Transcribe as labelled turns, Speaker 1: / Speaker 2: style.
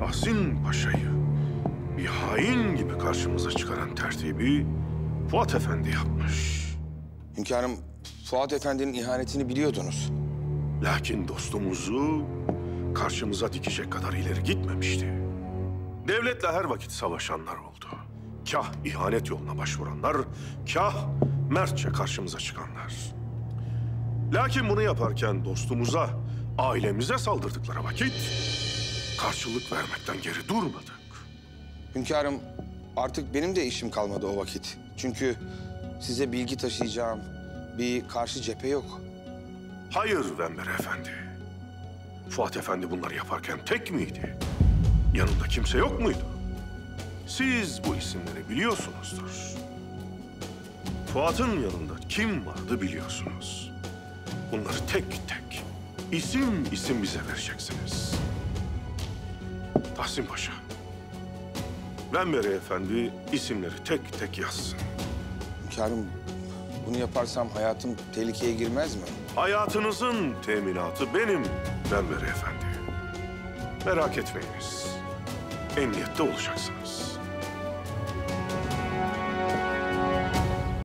Speaker 1: Tahsin Paşa'yı bir hain gibi karşımıza çıkaran tertibi Fuat Efendi yapmış.
Speaker 2: Hünkârım, Fuat Efendi'nin ihanetini biliyordunuz.
Speaker 1: Lakin dostumuzu karşımıza dikecek kadar ileri gitmemişti. Devletle her vakit savaşanlar oldu. Kah ihanet yoluna başvuranlar, kah mertçe karşımıza çıkanlar. Lakin bunu yaparken dostumuza, ailemize saldırdıkları vakit karşılık vermekten geri durmadık.
Speaker 2: Hünkârım, artık benim de işim kalmadı o vakit. Çünkü size bilgi taşıyacağım bir karşı cephe yok.
Speaker 1: Hayır Venber Efendi. Fuat Efendi bunları yaparken tek miydi? Yanında kimse yok muydu? Siz bu isimleri biliyorsunuzdur. Fuat'ın yanında kim vardı biliyorsunuz. Bunları tek tek, isim isim bize vereceksiniz. Tahsin Paşa, Venber Efendi isimleri tek tek yazsın.
Speaker 2: Hünkârım, bunu yaparsam hayatım tehlikeye girmez mi?
Speaker 1: Hayatınızın teminatı benim Venber Efendi. Merak etmeyiniz. Emniyette olacaksınız.